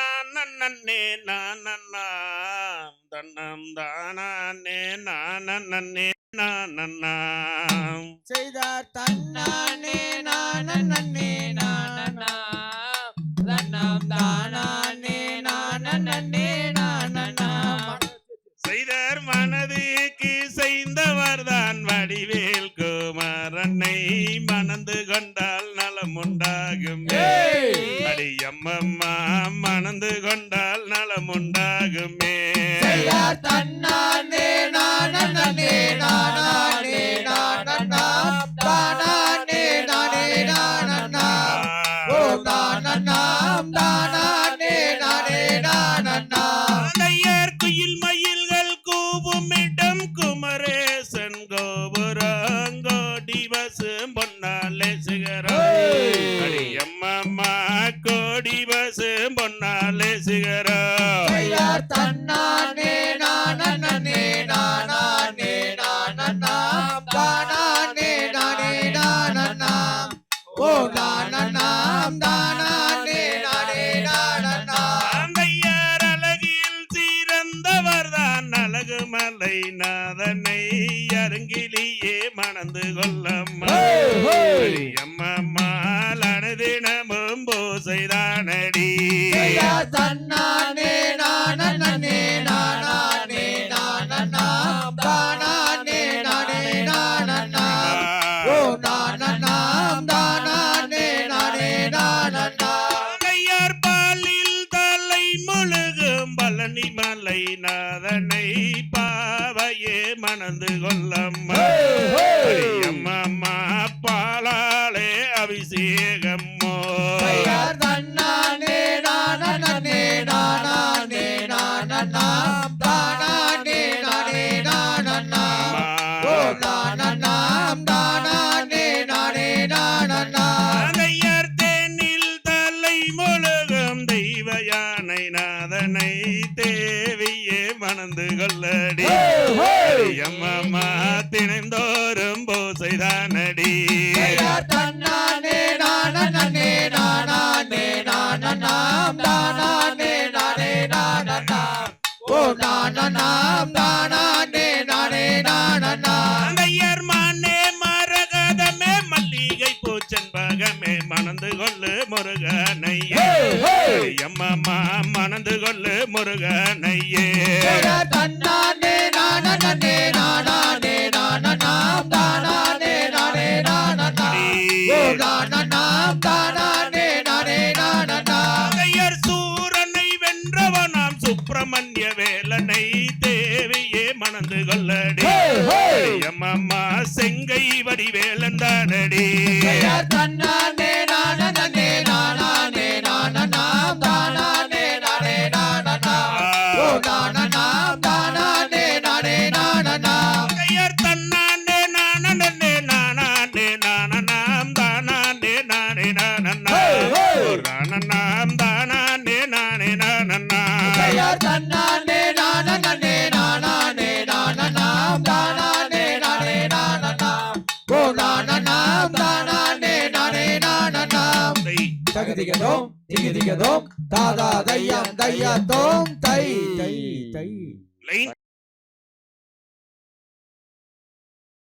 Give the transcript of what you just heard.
நானே நானண்ணா தன்னம் தானே நானே நானண்ணா செய்தார் தன்னானே நானே நானனா தன்னம் தானானே நானனே நானனா செய்தார் மனதுக்கு செய்தவர் தான் வடிவேல் குமாரனை மணந்து கொண்டால் எம்மம்மா மணந்து கொண்டால் நலம் உண்டாகுமே பொன்னாலே செய்தார் தன்னானே நானனே நானானே நானனா தானானே நானே நானனா ஓ நானனாம் தானானே நானே நானனா ஆந்தையார் அழகில் சீரந்தவர் தான் அழகு மலை நாதனை. அருங்கிலேயே மணந்து கொள்ளம்மா. பூசைதானடி செய்தார் தன்னானே நானனே நானானே நானனா தானானே நானே நானனா ஓ நானனாம் தானானே நானே நானனா ஆந்தையார் பாலில் தலை முழுகும் பழனி மலை நாதனை பாவையே மணந்து கொள்ளம்மா. அம்மா பாலாலே அபிஷேகம்மோ. மணந்து கொள்ளடி. அம்மம்மா தினந்தோறும் பூசைதானடி தன்னானே தானானே நானே நானனா ஓ நானனாம் தானானே நானே நானனா அதையர் மானே மரகதமே மல்லிகை பூச்செண்பகமே மணந்து கொள்ளு முருகனையே முருகனையே. தன்னானே தானானே நானே தானானே நானே சூரனை வென்றவனாம் சுப்பிரமணிய வேலனை தேவியே மணந்து கொள்ளடி. அம்மம்மா செங்கை வடிவேலன் தானடி. செய்தார் நானே நானனா. செய்தார் தன்னானே தானானே நானே ஓ தானானே நானே தகுதிகதோம் திகுதிகதோம் தாதா தையம் தையத்தோம் தை தை தை.